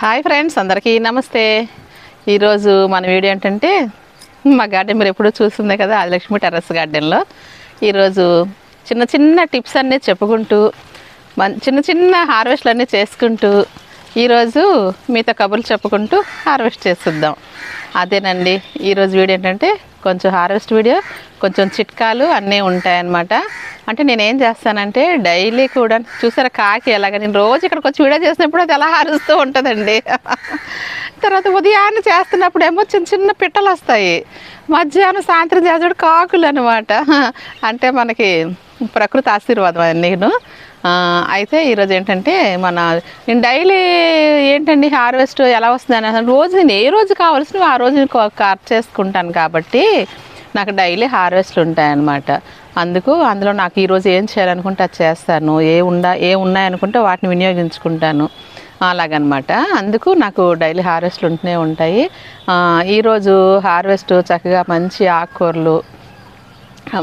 Hi friends అందరికీ నమస్తే. ఈరోజు మన వీడియో ఏంటంటే మా గార్డెన్ మీరు ఎప్పుడూ చూస్తుందే కదా ఆదిలక్ష్మి టెర్రస్ గార్డెన్లో. ఈరోజు చిన్న చిన్న టిప్స్ అన్నీ చెప్పుకుంటూ మన్ చిన్న చిన్న హార్వెస్ట్లు అన్నీ చేసుకుంటూ ఈరోజు మీతో కబుర్లు చెప్పుకుంటూ హార్వెస్ట్ చేస్తుందాం అదేనండి ఈరోజు వీడియో ఏంటంటే కొంచెం హార్వెస్ట్ వీడియో కొంచెం చిట్కాలు అన్నీ ఉంటాయన్నమాట. అంటే నేనేం చేస్తానంటే డైలీ కూడా చూసారా కాకి ఎలాగ నేను రోజు ఇక్కడికి వచ్చి వీడియో చేసినప్పుడు అది ఎలా హారుస్తూ ఉంటుందండి. తర్వాత ఉదయాన్నే చేస్తున్నప్పుడు ఏమో చిన్న చిన్న పిట్టలు వస్తాయి. మధ్యాహ్నం సాయంత్రం చేసేటప్పుడు కాకులు అనమాట అంటే మనకి ప్రకృతి ఆశీర్వాదం అది నేను. అయితే ఈరోజు ఏంటంటే మన నేను డైలీ ఏంటండి హార్వెస్ట్ ఎలా వస్తుంది అని అసలు రోజు నేను ఏ రోజు కావాల్సిన ఆ రోజు నేను కట్ చేసుకుంటాను కాబట్టి నాకు డైలీ హార్వెస్ట్లు ఉంటాయన్నమాట. అందుకు అందులో నాకు ఈరోజు ఏం చేయాలనుకుంటే అది చేస్తాను. ఏ ఉందా ఏ ఉన్నాయనుకుంటే వాటిని వినియోగించుకుంటాను. అలాగనమాట. అందుకు నాకు డైలీ హార్వెస్ట్లు ఉంటూనే ఉంటాయి. ఈరోజు హార్వెస్ట్ చక్కగా మంచి ఆకుకూరలు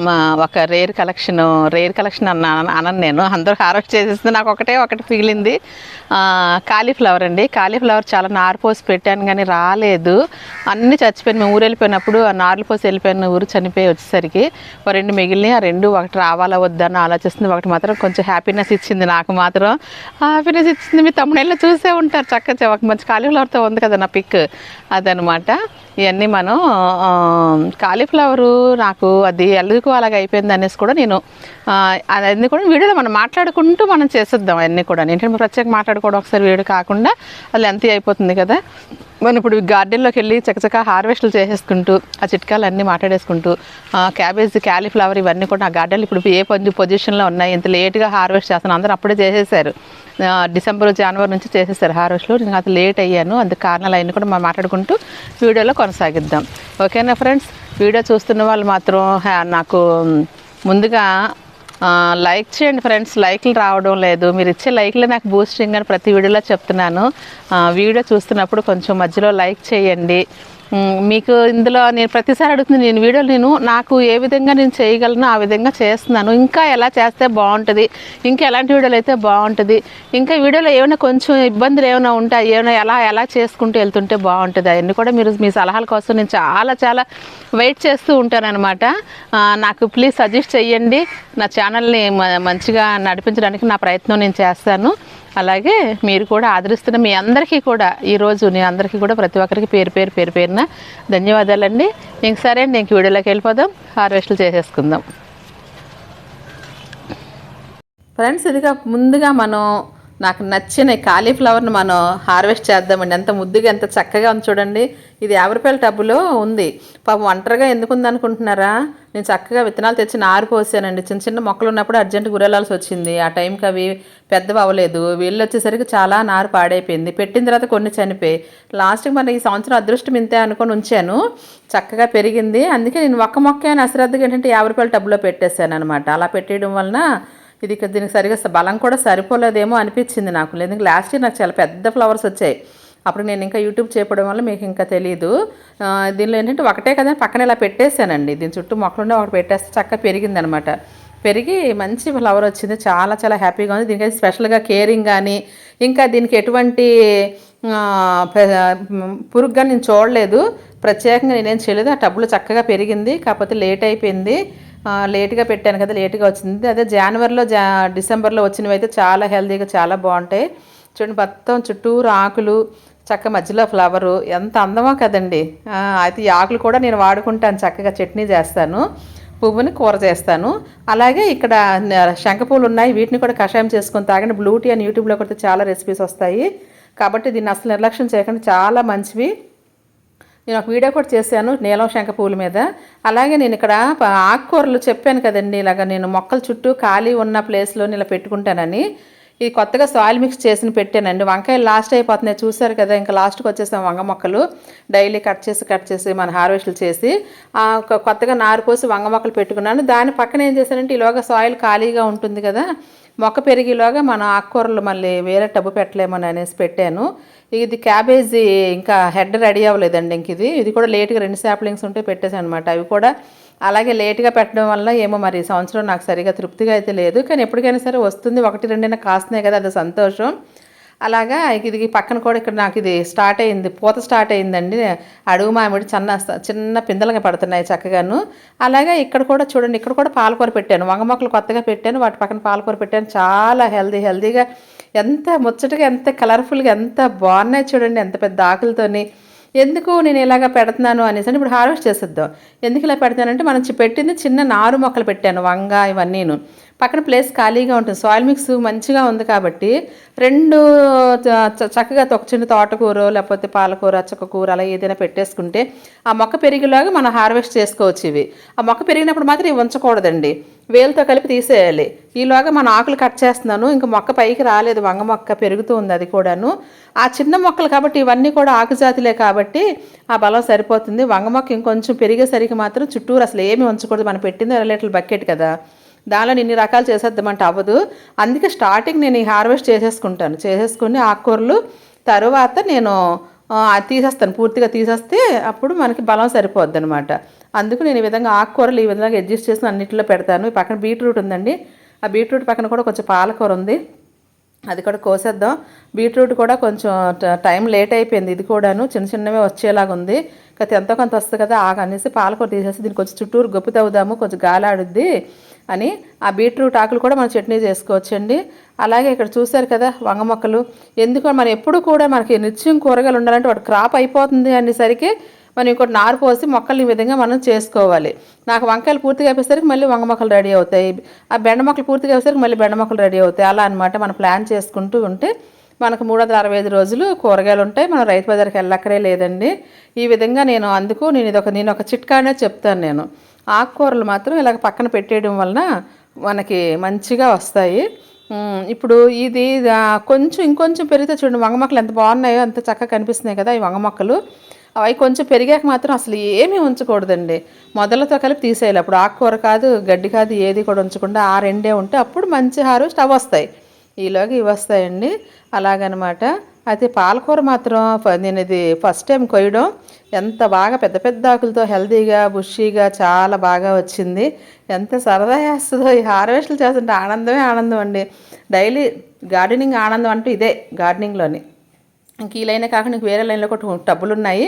మా ఒక రేర్ కలెక్షన్ రేర్ కలెక్షన్ అన్న అనను నేను. అందరూ హార్వెస్ట్ చేసేస్తుంది నాకు ఒకటే ఒకటి ఫీలింది కాలీఫ్లవర్ అండి. కాలీఫ్లవర్ చాలా నారు పోసి పెట్టాను కానీ రాలేదు. అన్నీ చచ్చిపోయిన మేము ఊరు వెళ్ళిపోయినప్పుడు ఆ నార్లు పోసి వెళ్ళిపోయిన ఊరు చనిపోయి వచ్చేసరికి ఓ రెండు మిగిలినాయి. ఆ రెండు ఒకటి రావాలా వద్దా అని ఆలోచిస్తుంది. ఒకటి మాత్రం కొంచెం హ్యాపీనెస్ ఇచ్చింది నాకు మాత్రం. హ్యాపీనెస్ ఇచ్చింది మీ తమ్ముడేళ్ళు చూసే ఉంటారు. చక్కగా ఒక మంచి కాలీఫ్లవర్తో ఉంది కదా నా పిక్ అదనమాట. ఇవన్నీ మనం కాలీఫ్లవరు నాకు అది ఎల్లుకు అలాగ అయిపోయింది అనేసి కూడా నేను ఆ, అవన్నీ కూడా వీడియోలో మనం మాట్లాడుకుంటూ మనం చేసేద్దాం అవన్నీ కూడా. ఏంటంటే ప్రత్యేక మాట్లాడుకోవడం ఒకసారి వీడియో కాకుండా అది ఎంత అయిపోతుంది కదా. మనం ఇప్పుడు గార్డెన్లోకి వెళ్ళి చక్కచక్క హార్వెస్ట్లు చేసేసుకుంటూ ఆ చిట్కాలు అన్నీ మాట్లాడేసుకుంటూ క్యాబేజ్ క్యాలీఫ్లవర్ ఇవన్నీ కూడా నా గార్డెన్లు ఇప్పుడు ఏ పొంది పొజిషన్లో ఉన్నాయి ఇంత లేట్గా హార్వెస్ట్ చేస్తాను అందరూ అప్పుడే చేసేసారు డిసెంబర్ జనవరి నుంచి చేసేసారు హార్వెస్ట్లో. నేను అది లేట్ అయ్యాను అందుకు కారణాలు అవన్నీ కూడా మనం మాట్లాడుకుంటూ వీడియోలో కొనసాగిద్దాం. ఓకేనా ఫ్రెండ్స్? వీడియో చూస్తున్న వాళ్ళు మాత్రం నాకు ముందుగా లైక్ చేయండి ఫ్రెండ్స్ లైక్లు రావడం లేదు. మీరు ఇచ్చే లైక్లు నాకు బూస్టింగ్ అని ప్రతి వీడియోలో చెప్తున్నాను. వీడియో చూస్తున్నప్పుడు కొంచెం మధ్యలో లైక్ చేయండి. మీకు ఇందులో నేను ప్రతిసారి అడుగుతుంది నేను వీడియోలు నేను నాకు ఏ విధంగా నేను చేయగలను ఆ విధంగా చేస్తున్నాను. ఇంకా ఎలా చేస్తే బాగుంటుంది ఇంకా ఎలాంటి వీడియోలు అయితే బాగుంటుంది ఇంకా వీడియోలో ఏమైనా కొంచెం ఇబ్బందులు ఏమైనా ఉంటాయి ఏమైనా ఎలా ఎలా చేసుకుంటూ వెళ్తుంటే బాగుంటుంది అవన్నీ కూడా మీరు మీ సలహాల కోసం నేను చాలా చాలా వెయిట్ చేస్తూ ఉంటానన్నమాట. నాకు ప్లీజ్ సజెస్ట్ చేయండి నా ఛానల్ని మంచిగా నడిపించడానికి నా ప్రయత్నం నేను చేస్తాను. అలాగే మీరు కూడా ఆదరిస్తున్న మీ అందరికీ కూడా ఈరోజు నేను అందరికీ కూడా ప్రతి ఒక్కరికి పేరు పేరు పేరు పేరున ధన్యవాదాలండి. ఇంక సరే అండి ఇంక వీడియోలోకి వెళ్ళిపోదాం. హార్వెస్ట్లు చేసేసుకుందాం. ఫ్రెండ్స్ ఇదిగా ముందుగా మనం నాకు నచ్చిన కాలీఫ్లవర్ని మనం హార్వెస్ట్ చేద్దామండి. ఎంత ముద్దుగా ఎంత చక్కగా ఉంది చూడండి. ఇది యాభై రూపాయల టబ్బులో ఉంది. పాపం ఒంటరిగా ఎందుకు ఉందనుకుంటున్నారా నేను చక్కగా విత్తనాలు తెచ్చి నారు పోసానండి చిన్న చిన్న మొక్కలు ఉన్నప్పుడు అర్జెంట్ గురెళ్ళాల్సి వచ్చింది. ఆ టైంకి అవి పెద్దవి అవ్వలేదు. వీళ్ళు వచ్చేసరికి చాలా నారు పాడైపోయింది. పెట్టిన తర్వాత కొన్ని చనిపోయి లాస్ట్కి మన ఈ సంవత్సరం అదృష్టం ఇంతే అనుకొని ఉంచాను. చక్కగా పెరిగింది. అందుకే నేను ఒక్క మొక్క అని అశ్రద్ధగా ఏంటంటే యాభై రూపాయల టబ్బులో పెట్టేశాను అనమాట అలా పెట్టేయడం వలన ఇది దీనికి సరిగా బలం కూడా సరిపోలేదేమో అనిపించింది నాకు. లేదంటే లాస్ట్ ఇయర్ నాకు చాలా పెద్ద ఫ్లవర్స్ వచ్చాయి. అప్పుడు నేను ఇంకా యూట్యూబ్ చేయడం వల్ల మీకు ఇంకా తెలియదు దీనిలో ఏంటంటే ఒకటే కదా పక్కన ఇలా పెట్టేశానండి. దీని చుట్టూ మొక్కలుండే ఒకటి పెట్టేస్తే చక్కగా పెరిగిందనమాట. పెరిగి మంచి ఫ్లవర్ వచ్చింది. చాలా చాలా హ్యాపీగా ఉంది. దీనికి స్పెషల్గా కేరింగ్ కానీ ఇంకా దీనికి ఎటువంటి పురుగ్గా నేను చూడలేదు. ప్రత్యేకంగా నేనేం చేయలేదు. ఆ టబ్బులో చక్కగా పెరిగింది. కాకపోతే లేట్ అయిపోయింది. లేట్గా పెట్టాను కదా లేట్గా వచ్చింది. అదే జనవరిలో జా డిసెంబర్లో వచ్చినవి అయితే చాలా హెల్తీగా చాలా బాగుంటాయి. చూడండి మొత్తం చుట్టూరు ఆకులు చక్క మధ్యలో ఫ్లవరు ఎంత అందమో కదండి. అయితే ఈ ఆకులు కూడా నేను వాడుకుంటాను చక్కగా చట్నీ చేస్తాను పువ్వుని కూర చేస్తాను. అలాగే ఇక్కడ శంఖపూలు ఉన్నాయి వీటిని కూడా కషాయం చేసుకొని తాగండి. బ్లూ టీ అని యూట్యూబ్లో కొడితే చాలా రెసిపీస్ వస్తాయి. కాబట్టి దీన్ని అసలు నిర్లక్ష్యం చేయకుండా చాలా మంచివి. నేను ఒక వీడియో కూడా చేశాను నీలం శంఖ పూల మీద. అలాగే నేను ఇక్కడ ఆకుకూరలు చెప్పాను కదండి ఇలాగ నేను మొక్కల చుట్టూ ఖాళీ ఉన్న ప్లేస్లో ఇలా పెట్టుకుంటానని. ఇది కొత్తగా సాయిల్ మిక్స్ చేసి పెట్టానండి. వంకాయలు లాస్ట్ అయిపోతున్నాయి చూసారు కదా ఇంకా లాస్ట్కి వచ్చేసాం వంగ మొక్కలు. డైలీ కట్ చేసి కట్ చేసి మన హార్వెస్ట్లు చేసి ఒక కొత్తగా నారు పోసి వంగ మొక్కలు పెట్టుకున్నాను. దాని పక్కన ఏం చేశానంటే ఈలోగా సాయిల్ ఖాళీగా ఉంటుంది కదా మొక్క పెరిగేలోగా మనం ఆకుకూరలు మళ్ళీ వేరే టబ్బు పెట్టలేమని అనేసి పెట్టాను. ఇది క్యాబేజీ ఇంకా హెడ్ రెడీ అవ్వలేదండి ఇంక ఇది. ఇది కూడా లేట్గా రెండు శాప్లింగ్స్ ఉంటే పెట్టేసాను అనమాట అవి కూడా అలాగే లేట్గా పెట్టడం వల్ల ఏమో మరి సంవత్సరం నాకు సరిగా తృప్తిగా అయితే లేదు. కానీ ఎప్పటికైనా సరే వస్తుంది. ఒకటి రెండైనా కాస్తున్నాయి కదా అది సంతోషం. అలాగా ఇది పక్కన కూడా ఇక్కడ నాకు ఇది స్టార్ట్ అయింది పూత స్టార్ట్ అయిందండి. అడుగు మామిడి చిన్న చిన్న పిందలుగా పడుతున్నాయి చక్కగాను. అలాగే ఇక్కడ కూడా చూడండి ఇక్కడ కూడా పాలకూర పెట్టాను. వంగ మొక్కలు కొత్తగా పెట్టాను వాటి పక్కన పాలకూర పెట్టాను. చాలా హెల్దీ హెల్దీగా ఎంత ముచ్చటగా ఎంత కలర్ఫుల్గా ఎంత బాగున్నాయి చూడండి ఎంత పెద్ద ఆకులతోని. ఎందుకు నేను ఇలాగ పెడుతున్నాను అనేసి ఇప్పుడు హార్వెస్ట్ చేసేద్దాం. ఎందుకు ఇలా పెడతానంటే మనం పెట్టింది చిన్న నారు మొక్కలు పెట్టాను వంగ ఇవన్నీను. పక్కన ప్లేస్ ఖాళీగా ఉంటుంది. సాయిల్ మిక్స్ మంచిగా ఉంది కాబట్టి రెండు చ- చక్కగా ఒక చిన్న తోటకూర లేకపోతే పాలకూర కూర అలా ఏదైనా పెట్టేసుకుంటే ఆ మొక్క పెరిగేలాగా మనం హార్వెస్ట్ చేసుకోవచ్చు ఇవి. ఆ మొక్క పెరిగినప్పుడు మాత్రం ఇవి ఉంచకూడదండి. వేలుతో కలిపి తీసేయాలి. ఈలోగా మన ఆకులు కట్ చేస్తున్నాను. ఇంకా మొక్క పైకి రాలేదు. వంగ మొక్క పెరుగుతూ ఉంది అది కూడాను. ఆ చిన్న మొక్కలు కాబట్టి ఇవన్నీ కూడా ఆకుజాతులే కాబట్టి ఆ బలం సరిపోతుంది. వంగ మొక్క ఇంకొంచెం పెరిగేసరికి మాత్రం చుట్టూరు అసలు ఏమీ ఉంచకూడదు. మనం పెట్టింది అర లీటర్ల బకెట్ కదా. దానిలో ఇన్ని రకాలు చేసేద్దామంటే అవ్వదు. అందుకే స్టార్టింగ్ నేను ఈ హార్వెస్ట్ చేసేసుకుంటాను. చేసేసుకుని ఆకుకూరలు తరువాత నేను అది తీసేస్తాను. పూర్తిగా తీసేస్తే అప్పుడు మనకి బలం సరిపోద్ది అనమాట అందుకు నేను ఈ విధంగా ఆకుకూరలు ఈ విధంగా అడ్జస్ట్ చేసి అన్నింటిలో పెడతాను. ఈ పక్కన బీట్రూట్ ఉందండి. ఆ బీట్రూట్ పక్కన కూడా కొంచెం పాలకూర ఉంది. అది కూడా కోసేద్దాం. బీట్రూట్ కూడా కొంచెం ట- టైం లేట్ అయిపోయింది. ఇది కూడాను చిన్న చిన్నవే వచ్చేలాగా ఉంది. కాకపోతే ఎంతో కొంత వస్తుంది కదా ఆగనేసి పాలకూర తీసేసి దీనికి కొంచెం చుట్టూరు గొప్ప తవ్వుదాము కొంచెం గాలి ఆడుద్ది అని ఆ బీట్రూట్ ఆకులు కూడా మనం చట్నీ చేసుకోవచ్చండి. అలాగే ఇక్కడ చూశారు కదా వంగ మొక్కలు. ఎందుకు మనం ఎప్పుడు కూడా మనకి నిత్యం కూరగాయలు ఉండాలంటే వాటి క్రాప్ అయిపోతుంది అనేసరికి మనం ఇంకోటి నారు పోసి మొక్కలు ఈ విధంగా మనం చేసుకోవాలి. నాకు వంకాయలు పూర్తిగా అయిపోయేసరికి మళ్ళీ వంగ మొక్కలు రెడీ అవుతాయి. ఆ బెండ మొక్కలు పూర్తిగా అయిపోయేసరికి మళ్ళీ బెండ మొక్కలు రెడీ అవుతాయి. అలా అనమాట మనం ప్లాన్ చేసుకుంటూ ఉంటే మనకు మూడు వందల అరవై ఐదు రోజులు కూరగాయలు ఉంటాయి. మనం రైతు బజార్కి వెళ్ళక్కరే లేదండి. ఈ విధంగా నేను అందుకు నేను ఇది ఒక నేను ఒక చిట్కానే చెప్తాను నేను. ఆకుకూరలు మాత్రం ఇలాగ పక్కన పెట్టేయడం వలన మనకి మంచిగా వస్తాయి. ఇప్పుడు ఇది కొంచెం ఇంకొంచెం పెరిగితే చూడండి వంగ మొక్కలు ఎంత బాగున్నాయో అంత చక్కగా కనిపిస్తున్నాయి కదా ఈ వంగ మొక్కలు అవి కొంచెం పెరిగాక మాత్రం అసలు ఏమీ ఉంచకూడదండి. మొదలతో కలిపి తీసేయాలి. అప్పుడు ఆకుకూర కాదు గడ్డి కాదు ఏది కూడా ఉంచకుండా ఆ రెండే ఉంటే అప్పుడు మంచి హార్వెస్ట్ అవి వస్తాయి. ఈలోగా ఇవి వస్తాయండి. అలాగనమాట. అయితే పాలకూర మాత్రం నేను ఇది ఫస్ట్ టైం కొయ్యడం. ఎంత బాగా పెద్ద పెద్ద ఆకులతో హెల్తీగా బుషీగా చాలా బాగా వచ్చింది. ఎంత సరదా వేస్తుందో ఈ హార్వెస్ట్లు చేస్తుంటే ఆనందమే ఆనందం అండి. డైలీ గార్డెనింగ్ ఆనందం అంటూ ఇదే గార్డెనింగ్లోని. ఇంక ఈ లైనే కాకుండా ఇంక వేరే లైన్లో కూడా టబ్బులు ఉన్నాయి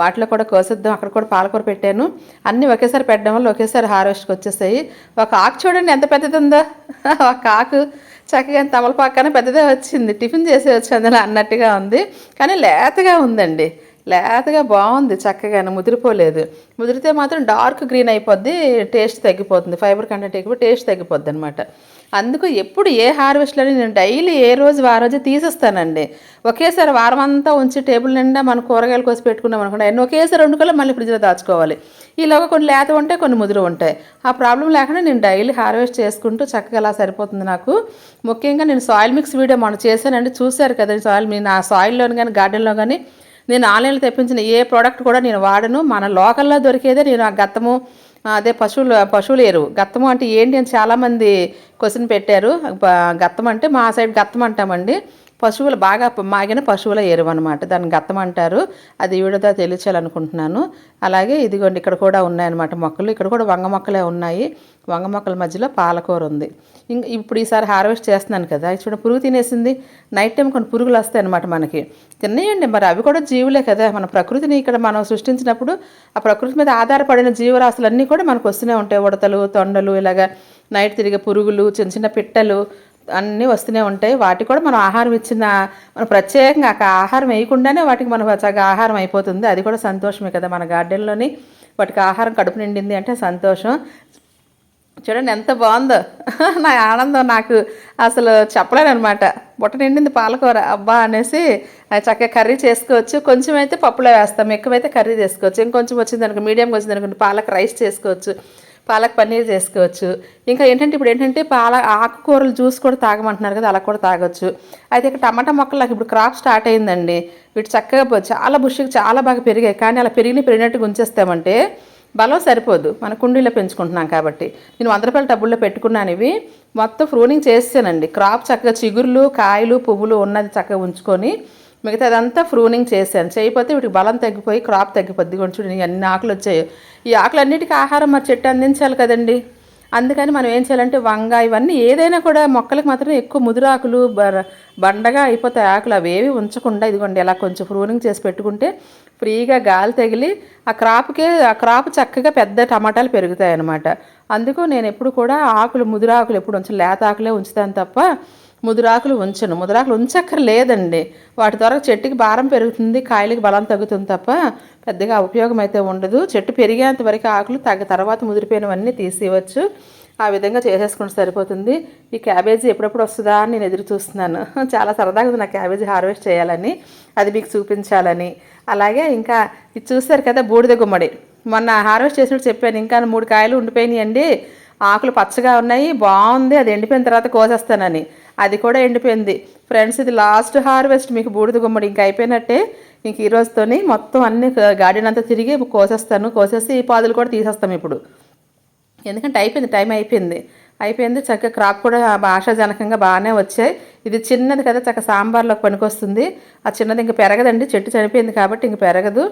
వాటిలో కూడా కోసేద్దాం. అక్కడ కూడా పాలకూర పెట్టాను. అన్నీ ఒకేసారి పెట్టడం వల్ల ఒకేసారి హార్వెస్ట్కి వచ్చేసాయి. ఒక ఆకు చూడండి ఎంత పెద్దది ఉందో ఒక ఆకు చక్కగా తమలపాకనే పెద్దదే వచ్చింది. టిఫిన్ చేసి అందులో అన్నట్టుగా ఉంది. కానీ లేతగా ఉందండి. లేతగా బాగుంది చక్కగానే ముదిరిపోలేదు. ముదిరితే మాత్రం డార్క్ గ్రీన్ అయిపోద్ది టేస్ట్ తగ్గిపోతుంది. ఫైబర్ కంటెంట్ ఎక్కువ టేస్ట్ తగ్గిపోద్ది అనమాట అందుకు ఎప్పుడు ఏ హార్వెస్ట్లని నేను డైలీ ఏ రోజు ఆ రోజు తీసేస్తానండి. ఒకేసారి వారం అంతా ఉంచి టేబుల్ నిండా మనం కూరగాయలు కోసి పెట్టుకున్నాం అనుకోండి అన్నీ ఒకేసారి రెండు మళ్ళీ ఫ్రిడ్జ్లో దాచుకోవాలి. ఈలోగా కొన్ని లేత ఉంటాయి కొన్ని ముదురు ఉంటాయి. ఆ ప్రాబ్లం లేకుండా నేను డైలీ హార్వెస్ట్ చేసుకుంటూ చక్కగా అలా సరిపోతుంది నాకు. ముఖ్యంగా నేను సాయిల్ మిక్స్ వీడియో మొన్న చేశానండి చూశారు కదా సాయిల్ మీ నా సాయిల్లోని కానీ గార్డెన్లో కానీ నేను ఆన్లైన్లో తెప్పించిన ఏ ప్రోడక్ట్ కూడా నేను వాడను. మన లోకల్లో దొరికేదే నేను ఆ గత్తము అదే పశువులు పశువుల ఎరువు గత్తము అంటే ఏంటి అని చాలామంది క్వశ్చన్ పెట్టారు. గత్తం అంటే మా సైడ్ గత్తం అంటామండి. పశువులు బాగా మాగిన పశువుల ఎరువు అనమాట దాన్ని గత్తం అంటారు అది ఈవిడతో తెలియచాలనుకుంటున్నాను. అలాగే ఇదిగోండి ఇక్కడ కూడా ఉన్నాయన్నమాట మొక్కలు. ఇక్కడ కూడా వంగ మొక్కలే ఉన్నాయి. వంగ మొక్కల మధ్యలో పాలకూర ఉంది. ఇంక ఇప్పుడు ఈసారి హార్వెస్ట్ చేస్తున్నాను కదా. చూడండి పురుగు తినేసింది. నైట్ టైం కొన్ని పురుగులు వస్తాయి అనమాట మనకి. తిన్నాయండి. మరి అవి కూడా జీవులే కదా. మన ప్రకృతిని ఇక్కడ మనం సృష్టించినప్పుడు ఆ ప్రకృతి మీద ఆధారపడిన జీవరాశులన్నీ కూడా మనకు వస్తూనే ఉంటాయి. ఉడతలు తొండలు ఇలాగా నైట్ తిరిగే పురుగులు చిన్న చిన్న పిట్టలు అన్నీ వస్తూనే ఉంటాయి. వాటికి కూడా మనం ఆహారం ఇచ్చిన మనం ప్రత్యేకంగా ఆ ఆహారం వేయకుండానే వాటికి మనం చక్కగా ఆహారం అయిపోతుంది. అది కూడా సంతోషమే కదా మన గార్డెన్లోని వాటికి ఆహారం కడుపు నిండింది అంటే సంతోషం. చూడండి ఎంత బాగుందో. నా ఆనందం నాకు అసలు చెప్పలేను అనమాట బుట్ట నిండింది పాలకూర. అబ్బా అనేసి అది చక్కగా కర్రీ చేసుకోవచ్చు. కొంచెం అయితే పప్పులో వేస్తాం. ఎక్కువైతే కర్రీ చేసుకోవచ్చు. ఇంకొంచెం వచ్చింది అనుకో మీడియంగా వచ్చింది అనుకోండి పాలక రైస్ చేసుకోవచ్చు. పాలక్ పన్నీర్ చేసుకోవచ్చు. ఇంకా ఏంటంటే ఇప్పుడు ఏంటంటే పాల ఆకుకూరలు జ్యూస్ కూడా తాగమంటున్నారు కదా అలా కూడా తాగొచ్చు. అయితే ఇక్కడ టమాటా మొక్కలు ఇప్పుడు క్రాప్ స్టార్ట్ అయిందండి. వీటి చక్కగా చాలా బుష్కి చాలా బాగా పెరిగాయి. కానీ అలా పెరిగిన పెరిగినట్టుగా ఉంచేస్తామంటే బలం సరిపోదు. మన కుండీలో పెంచుకుంటున్నాం కాబట్టి. నేను వంద రూపాయల టబ్బుల్లో పెట్టుకున్నాను ఇవి. మొత్తం ఫ్రూనింగ్ చేస్తానండి క్రాప్ చక్కగా చిగుర్లు కాయలు పువ్వులు ఉన్నది చక్కగా ఉంచుకొని మిగతా అదంతా ఫ్రూనింగ్ చేశాను. చేయకపోతే వీటికి బలం తగ్గిపోయి క్రాప్ తగ్గిపోద్ది. కొంచెం చూడండి అన్ని ఆకులు వచ్చాయి. ఈ ఆకులన్నిటికీ ఆహారం మరి చెట్టు అందించాలి కదండి. అందుకని మనం ఏం చేయాలంటే వంగ ఇవన్నీ ఏదైనా కూడా మొక్కలకు మాత్రం ఎక్కువ ముదురాకులు బండగా అయిపోతాయి ఆకులు. అవేవి ఉంచకుండా ఇదిగోండి ఇలా కొంచెం ప్రూనింగ్ చేసి పెట్టుకుంటే ఫ్రీగా గాలి తగిలి ఆ క్రాప్కే ఆ క్రాప్ చక్కగా పెద్ద టమాటాలు పెరుగుతాయి అన్నమాట అందుకు నేను ఎప్పుడు కూడా ఆకులు ముదురాకులు ఎప్పుడు ఉంచను. లేత ఆకులే ఉంచుతాను తప్ప ముదురాకులు ఉంచను. ముదురాకులు ఉంచక్కర్లేదండి. వాటి ద్వారా చెట్టుకి భారం పెరుగుతుంది కాయలకి బలం తగ్గుతుంది తప్ప పెద్దగా ఉపయోగం అయితే ఉండదు. చెట్టు పెరిగేంత వరకు ఆకులు తగ్గ తర్వాత ముదిరిపోయినవన్నీ తీసేయవచ్చు ఆ విధంగా చేసేసుకుంటే సరిపోతుంది. ఈ క్యాబేజీ ఎప్పుడెప్పుడు వస్తుందా అని నేను ఎదురు చూస్తున్నాను. చాలా సరదాగా ఉంది నా క్యాబేజీ హార్వెస్ట్ చేయాలని అది మీకు చూపించాలని. అలాగే ఇంకా ఇది చూస్తారు కదా బూడిద గుమ్మడి. మొన్న హార్వెస్ట్ చేసినట్టు చెప్పాను. ఇంకా మూడు కాయలు ఉండిపోయినాయండి. ఆకులు పచ్చగా ఉన్నాయి. బాగుంది. అది ఎండిపోయిన తర్వాత కోసేస్తానని. అది కూడా ఎండిపోయింది. ఫ్రెండ్స్ ఇది లాస్ట్ హార్వెస్ట్. మీకు బూడిద గుమ్మడి ఇంక అయిపోయినట్టే. ఇంక ఈ మొత్తం అన్ని గార్డెన్ అంతా తిరిగి కోసేస్తాను. కోసేసి ఈ పాదులు కూడా తీసేస్తాం ఇప్పుడు. ఎందుకంటే అయిపోయింది టైం అయిపోయింది. అయిపోయింది చక్కగా క్రాప్ కూడా ఆశాజనకంగా బాగానే వచ్చాయి. ఇది చిన్నది కదా చక్క సాంబార్లోకి పనికొస్తుంది. ఆ చిన్నది ఇంక పెరగదండి చెట్టు చనిపోయింది కాబట్టి ఇంక పెరగదు.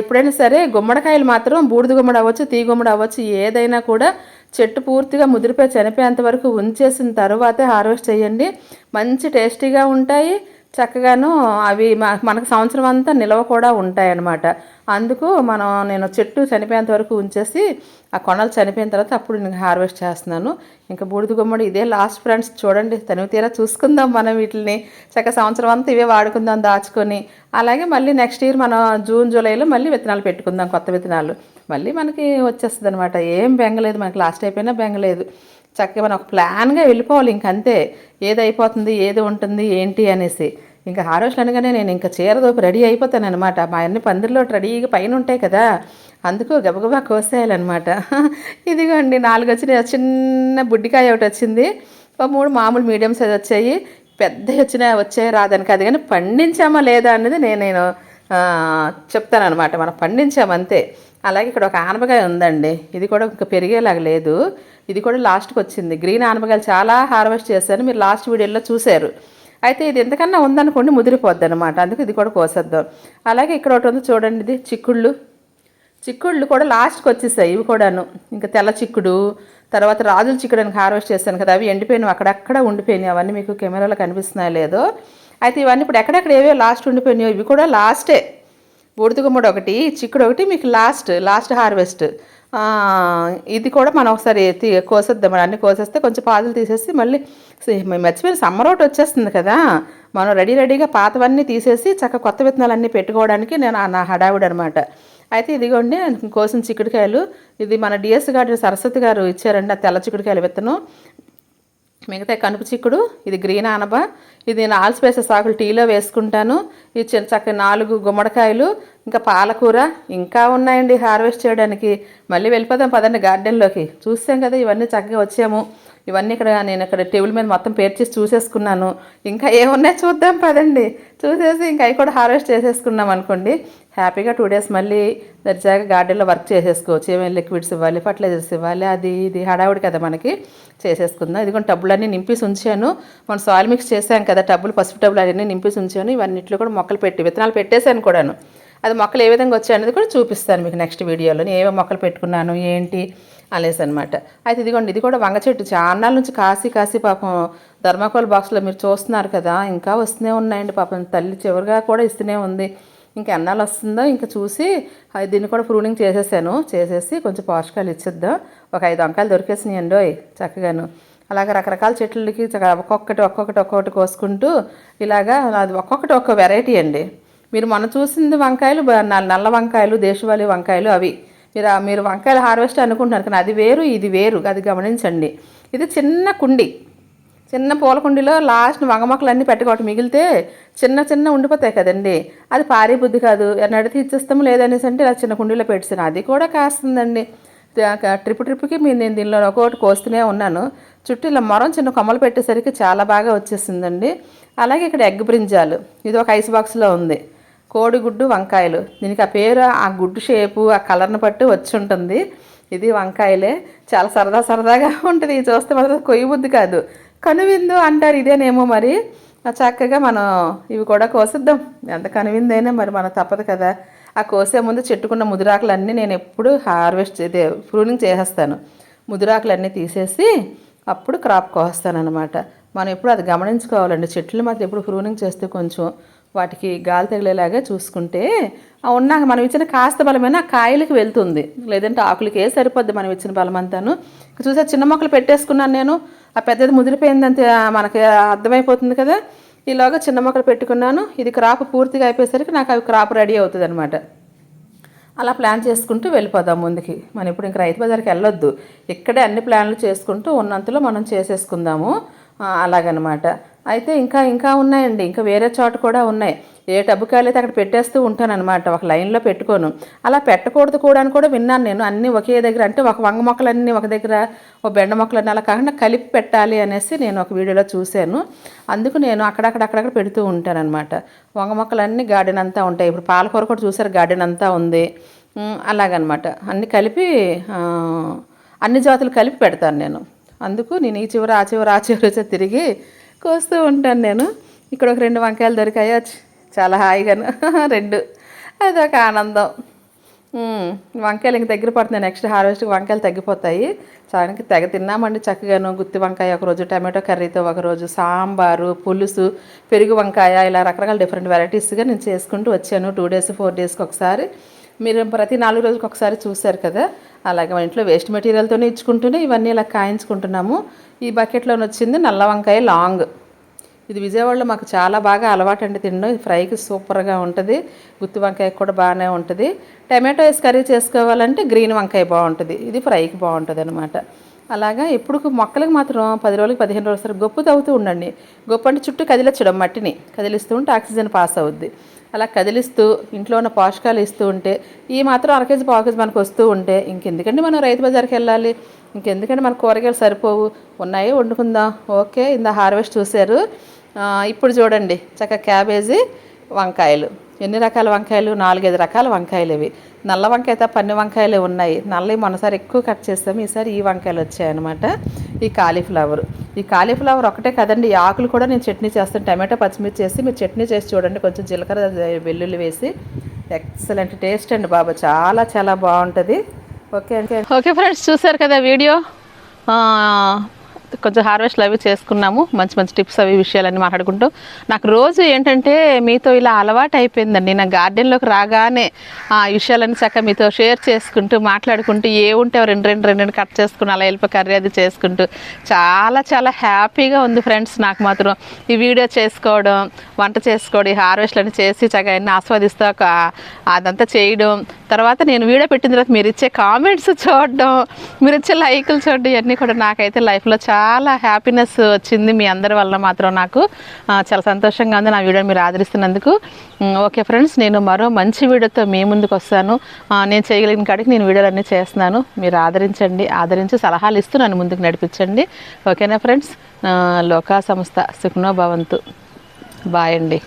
ఎప్పుడైనా సరే గుమ్మడికాయలు మాత్రం బూడిద గుమ్మడి అవ్వచ్చు తీ గుమ్మడి అవ్వచ్చు ఏదైనా కూడా చెట్టు పూర్తిగా ముదిరిపోయి చనిపోయేంత వరకు ఉంచేసిన తర్వాతే హార్వెస్ట్ చేయండి. మంచి టేస్టీగా ఉంటాయి. చక్కగాను అవి మనకు సంవత్సరం అంతా నిల్వ కూడా ఉంటాయన్నమాట. అందుకు మనం నేను చెట్టు చనిపోయేంత వరకు ఉంచేసి ఆ కొనలు చనిపోయిన తర్వాత అప్పుడు నేను హార్వెస్ట్ చేస్తున్నాను. ఇంకా బూడిద గుమ్మడి ఇదే లాస్ట్ ఫ్రెండ్స్ చూడండి తనివి తీరా చూసుకుందాం మనం వీటిని చక్క సంవత్సరం అంతా ఇవే వాడుకుందాం దాచుకొని. అలాగే మళ్ళీ నెక్స్ట్ ఇయర్ మనం జూన్ జూలైలో మళ్ళీ విత్తనాలు పెట్టుకుందాం కొత్త విత్తనాలు. మళ్ళీ మనకి వచ్చేస్తుంది అనమాట ఏం బెంగలేదు మనకి లాస్ట్ అయిపోయినా బెంగలేదు. చక్కగా మనం ఒక ప్లాన్గా వెళ్ళిపోవాలి ఇంకంతే. ఏది అయిపోతుంది ఏది ఉంటుంది ఏంటి అనేసి. ఇంకా హార్వెస్ట్ అనగానే నేను ఇంకా చీరదోపు రెడీ అయిపోతాను అనమాట మా అన్ని పందిరిలో రెడీగా పైన ఉంటాయి కదా. అందుకు గబగబా కోసేయాలన్నమాట. ఇదిగోండి నాలుగు వచ్చిన చిన్న బుడ్డికాయ ఒకటి వచ్చింది. ఒక మూడు మామూలు మీడియం సైజ్ వచ్చాయి. పెద్ద వచ్చిన వచ్చాయి రాదని కాదు. కానీ పండించామా లేదా అనేది నేను నేను చెప్తానమాట మనం పండించాము అంతే. అలాగే ఇక్కడ ఒక ఆనపకాయ ఉందండి. ఇది కూడా ఇంకా పెరిగేలాగా లేదు. ఇది కూడా లాస్ట్కి వచ్చింది. గ్రీన్ ఆనపకాయలు చాలా హార్వెస్ట్ చేశాను మీరు లాస్ట్ వీడియోలో చూశారు. అయితే ఇది ఎంతకన్నా ఉందనుకోండి ముదిరిపోద్ది అనమాట అందుకు ఇది కూడా కోసేద్దాం. అలాగే ఇక్కడ ఒకటి ఉంది చూడండి ఇది చిక్కుళ్ళు. చిక్కుళ్ళు కూడా లాస్ట్కి వచ్చేసాయి ఇవి కూడాను. ఇంకా తెల్ల చిక్కుడు తర్వాత రాజుల చిక్కుడు అని హార్వెస్ట్ చేశాను కదా అవి ఎండిపోయినవి అక్కడక్కడ ఉండిపోయినాయి. అవన్నీ మీకు కెమెరాలో కనిపిస్తున్నాయో లేదో. అయితే ఇవన్నీ ఇప్పుడు ఎక్కడెక్కడ ఏవో లాస్ట్ ఉండిపోయినాయో ఇవి కూడా లాస్టే. బూడిద గుమ్మడి ఒకటి చిక్కుడు ఒకటి మీకు లాస్ట్ లాస్ట్ హార్వెస్ట్. ఇది కూడా మనం ఒకసారి తీ కోసేద్దాం. మనం అన్ని కోసేస్తే కొంచెం పాదులు తీసేసి మళ్ళీ మర్చిపోయిన సమ్మర్ ఒకటి వచ్చేస్తుంది కదా. మనం రెడీ రెడీగా పాతవన్నీ తీసేసి చక్క కొత్త విత్తనాలన్నీ పెట్టుకోవడానికి నేను ఆ- నా హడావిడి అనమాట అయితే ఇదిగోండి కోసిన చిక్కుడుకాయలు. ఇది మన డిఎస్ గార్డెన్ సరస్వతి గారు ఇచ్చారండి ఆ తెల్ల చిక్కుడుకాయల విత్తనం. మిగతా కనుపు చిక్కుడు ఇది గ్రీన్ ఆనబ ఇది నేను ఆల్ సాకులు టీలో వేసుకుంటాను. ఇది చిన్న చక్క నాలుగు గుమ్మడికాయలు ఇంకా పాలకూర ఇంకా ఉన్నాయండి హార్వెస్ట్ చేయడానికి. మళ్ళీ వెళ్ళిపోదాం పదండి గార్డెన్లోకి. చూసాం కదా ఇవన్నీ చక్కగా వచ్చాము. ఇవన్నీ ఇక్కడ నేను ఇక్కడ టేబుల్ మీద మొత్తం పేర్చేసి చూసేసుకున్నాను. ఇంకా ఏమున్నాయో చూద్దాం పదండి. చూసేసి ఇంకా అవి కూడా హార్వెస్ట్ చేసేసుకున్నాం అనుకోండి. హ్యాపీగా టూ డేస్ మళ్ళీ దర్జాగా గార్డెన్లో వర్క్ చేసేసుకోవచ్చు. ఏమేమి లిక్విడ్స్ ఇవ్వాలి ఫర్టిలైజర్స్ ఇవ్వాలి అది ఇది హడావుడి కదా మనకి. చేసేసుకుందాం. ఇదిగోండి టబ్బులన్నీ నింపేసి ఉంచాను. మనం సాయిల్ మిక్స్ చేసాం కదా టబ్బులు పసుపు టబ్బులు అన్నీ నింపేసి ఉంచాను. ఇవన్నిట్లో కూడా మొక్కలు పెట్టి విత్తనాలు పెట్టేశాను కూడాను. అది మొక్కలు ఏ విధంగా వచ్చాయి అనేది కూడా చూపిస్తాను మీకు నెక్స్ట్ వీడియోలో. నేను ఏమేమి మొక్కలు పెట్టుకున్నాను ఏంటి అనేసి అనమాట అయితే ఇదిగోండి ఇది కూడా వంగ చెట్టు. చాలా నుంచి కాసి కాసి పాపం ధర్మాకోల్ బాక్స్లో మీరు చూస్తున్నారు కదా ఇంకా వస్తూనే ఉన్నాయండి పాపం. తల్లి చివరిగా కూడా ఇస్తూనే ఉంది. ఇంకా ఎన్నాళ్ళు వస్తుందో ఇంకా చూసి దీన్ని కూడా ప్రూనింగ్ చేసేసాను. చేసేసి కొంచెం పోషకాలు ఇచ్చేద్దాం. ఒక ఐదు వంకాయలు దొరికేసినాయండి అవి చక్కగాను. అలాగే రకరకాల చెట్లకి చక్కగా ఒక్కొక్కటి ఒక్కొక్కటి ఒక్కొక్కటి కోసుకుంటూ ఇలాగా అది ఒక్కొక్కటి ఒక్క వెరైటీ అండి. మీరు మొన్న చూసింది వంకాయలు నల్ల వంకాయలు దేశవాళీ వంకాయలు అవి. మీరు మీరు వంకాయలు హార్వెస్ట్ అనుకుంటున్నారు కానీ అది వేరు ఇది వేరు. అది గమనించండి. ఇది చిన్న కుండి. చిన్న పూల కుండీలో లాస్ట్ వంగ మొక్కలు అన్నీ పెట్టుకోవటం. మిగిలితే చిన్న చిన్న ఉండిపోతాయి కదండి. అది పారే బుద్ధి కాదు ఎన్నడితే ఇచ్చేస్తాము లేదనేసి అంటే ఇలా చిన్న కుండీలో పెట్టాను అది కూడా కాస్తుందండి. ట్రిప్ ట్రిప్కి మీరు నేను దీనిలో ఒక్కొక్కటి కోస్తూనే ఉన్నాను. చుట్టూ ఇలా మొరం చిన్న కొమ్మలు పెట్టేసరికి చాలా బాగా వచ్చేసిందండి. అలాగే ఇక్కడ ఎగ్ బ్రింజాలు. ఇది ఒక ఐస్ బాక్స్లో ఉంది. కోడిగుడ్డు వంకాయలు. దీనికి ఆ పేరు ఆ గుడ్డు షేపు ఆ కలర్ని బట్టి వచ్చి ఉంటుంది ఇది వంకాయలే. చాలా సరదా సరదాగా ఉంటుంది. ఇది చూస్తే మాత్రం కొయ్యి బుద్ధి కాదు. కనువిందు అంటారు ఇదేనేమో మరి. ఆ చక్కగా మనం ఇవి కూడా కోసిద్దాం. ఎంత కనువిందైనా మరి మనకు తప్పదు కదా. ఆ కోసే ముందు చెట్టుకున్న ముదిరాకులన్నీ నేను ఎప్పుడు హార్వెస్ట్ ఇదే ప్రూనింగ్ చేసేస్తాను. ముదిరాకులన్నీ తీసేసి అప్పుడు క్రాప్ కోస్తాను అనమాట మనం ఎప్పుడు అది గమనించుకోవాలండి. చెట్లు మాత్రం ఎప్పుడు ప్రూనింగ్ చేస్తే కొంచెం వాటికి గాలి తగిలేలాగా చూసుకుంటే ఆ ఉన్నాక మనం ఇచ్చిన కాస్త బలమైన కాయలకి వెళ్తుంది. లేదంటే ఆకులకి ఏ సరిపోద్ది మనం ఇచ్చిన బలం అంతాను. చూసే చిన్న మొక్కలు పెట్టేసుకున్నాను నేను. ఆ పెద్దది ముదిరిపోయిందంతే మనకి అర్థమైపోతుంది కదా. ఈలోగా చిన్న మొక్కలు పెట్టుకున్నాను. ఇది క్రాప్ పూర్తిగా అయిపోయేసరికి నాకు అవి క్రాప్ రెడీ అవుతుంది అనమాట అలా ప్లాన్ చేసుకుంటూ వెళ్ళిపోదాం ముందుకి. మనం ఇప్పుడు ఇంక రైతు బజార్కి వెళ్ళొద్దు. ఇక్కడే అన్ని ప్లాన్లు చేసుకుంటూ ఉన్నంతలో మనం చేసేసుకుందాము. అలాగనమాట. అయితే ఇంకా ఇంకా ఉన్నాయండి. ఇంకా వేరే చోట కూడా ఉన్నాయి. ఏ డబ్బు కాలైతే అక్కడ పెట్టేస్తూ ఉంటానన్నమాట. ఒక లైన్లో పెట్టుకోను. అలా పెట్టకూడదు కూడా అని కూడా విన్నాను నేను. అన్నీ ఒకే దగ్గర అంటే ఒక వంగ మొక్కలన్నీ ఒక దగ్గర ఒక బెండ మొక్కలన్నీ అలా కాకుండా కలిపి పెట్టాలి అనేసి నేను ఒక వీడియోలో చూశాను. అందుకు నేను అక్కడక్కడ అక్కడక్కడ పెడుతూ ఉంటానన్నమాట. వంగ మొక్కలన్నీ గార్డెన్ అంతా ఉంటాయి. ఇప్పుడు పాలకూర కూడా చూసారు. గార్డెన్ అంతా ఉంది. అలాగనమాట. అన్నీ కలిపి అన్ని జాతులు కలిపి పెడతాను నేను. అందుకు నేను ఈ చివర ఆ చివర ఆ చివర తిరిగి కోస్తూ ఉంటాను నేను. ఇక్కడ ఒక రెండు వంకాయలు దొరికాయో. చాలా హాయిగాను రెండు. అదొక ఆనందం. వంకాయలు ఇంక దగ్గర పడుతున్నాయి. నెక్స్ట్ హార్వెస్ట్కి వంకాయలు తగ్గిపోతాయి. చాలా తెగ తిన్నామండి చక్కగాను. గుత్తి వంకాయ ఒకరోజు టమాటో కర్రీతో ఒకరోజు సాంబారు పులుసు పెరుగు వంకాయ ఇలా రకరకాల డిఫరెంట్ వెరైటీస్గా నేను చేసుకుంటూ వచ్చాను. టూ డేస్ ఫోర్ డేస్కి ఒకసారి. మీరు ప్రతి నాలుగు రోజులకు ఒకసారి చూశారు కదా? అలాగే మన ఇంట్లో వేస్ట్ మెటీరియల్తోనే ఇచ్చుకుంటూనే ఇవన్నీ ఇలా కాయించుకుంటున్నాము. ఈ బకెట్లోని వచ్చింది నల్ల వంకాయ లాంగ్ ఇది విజయవాడలో మాకు చాలా బాగా అలవాటు అండి తినడం. ఇది ఫ్రైకి సూపర్గా ఉంటుంది. గుత్తి వంకాయ కూడా బాగానే ఉంటుంది. టమాటో వేసి కర్రీ చేసుకోవాలంటే గ్రీన్ వంకాయ బాగుంటుంది. ఇది ఫ్రైకి బాగుంటుంది అనమాట అలాగా ఇప్పుడు మొక్కలకు మాత్రం పది రోజులకి పదిహేను రోజులు సరే గొప్పు తవ్వుతూ ఉండండి. గొప్ప అంటే చుట్టూ కదిలించడం మట్టిని. కదిలిస్తూ ఉంటే ఆక్సిజన్ పాస్ అవుద్ది. అలా కదిలిస్తూ ఇంట్లో ఉన్న పోషకాలు ఇస్తూ ఉంటే ఈ మాత్రం అర కేజీ పావు కేజీ మనకు వస్తూ ఉంటే ఇంకెందుకండి మనం రైతు బజార్కి వెళ్ళాలి? ఇంకెందుకంటే మన కూరగాయలు సరిపోవు? ఉన్నాయి వండుకుందాం. ఓకే ఇందా హార్వెస్ట్ చూశారు. ఇప్పుడు చూడండి చక్కగా క్యాబేజీ వంకాయలు. ఎన్ని రకాల వంకాయలు? నాలుగైదు రకాల వంకాయలు ఇవి. నల్ల వంకాయ తప్ప అన్ని వంకాయలు ఉన్నాయి. నల్లవి మొన్నసారి ఎక్కువ కట్ చేస్తాము ఈసారి ఈ వంకాయలు వచ్చాయన్నమాట. ఈ కాలీఫ్లవర్. ఈ కాలీఫ్లవర్ ఒకటే కదండి. ఈ ఆకులు కూడా నేను చట్నీ చేస్తాను. టమాటో పచ్చిమిర్చి చేసి మీరు చట్నీ చేసి చూడండి. కొంచెం జీలకర్ర వెల్లుల్లి వేసి. ఎక్సలెంట్ టేస్ట్ అండి బాబా. చాలా చాలా బాగుంటుంది. Okay okay. ఫ్రెండ్స్ చూసారు కదా వీడియో? కొంచెం హార్వెస్ట్లు అవి చేసుకున్నాము. మంచి మంచి టిప్స్ అవి విషయాలన్నీ మాట్లాడుకుంటూ. నాకు రోజు ఏంటంటే మీతో ఇలా అలవాటు అయిపోయిందండి. నా గార్డెన్లోకి రాగానే ఆ విషయాలన్నీ చక్కగా మీతో షేర్ చేసుకుంటూ మాట్లాడుకుంటూ ఏ ఉంటే రెండు రెండు రెండు రెండు కట్ చేసుకుని అలా వెళ్ళిపోయి కర్రీ అది చేసుకుంటూ చాలా చాలా హ్యాపీగా ఉంది ఫ్రెండ్స్ నాకు మాత్రం. ఈ వీడియో చేసుకోవడం వంట చేసుకోవడం ఈ హార్వెస్ట్లన్నీ చేసి చక్కగా అన్ని ఆస్వాదిస్తూ ఒక- అదంతా చేయడం తర్వాత నేను వీడియో పెట్టిన తర్వాత మీరు ఇచ్చే కామెంట్స్ చూడడం మీరు ఇచ్చే లైకులు చూడడం ఇవన్నీ కూడా నాకైతే లైఫ్లో చాలా హ్యాపీనెస్ వచ్చింది మీ అందరి వల్ల మాత్రం నాకు. చాలా సంతోషంగా ఉంది నా వీడియో మీరు ఆదరిస్తున్నందుకు. ఓకే ఫ్రెండ్స్ నేను మరో మంచి వీడియోతో మీ ముందుకు వస్తాను. నేను చేయగలిగిన కాడికి నేను వీడియోలు అన్నీ చేస్తున్నాను. మీరు ఆదరించండి ఆదరించి సలహాలు ఇస్తూ నన్ను ముందుకు నడిపించండి. ఓకేనా ఫ్రెండ్స్ లోకా సంస్థ సుఖ్నో భవంతు. బాయ్ అండి.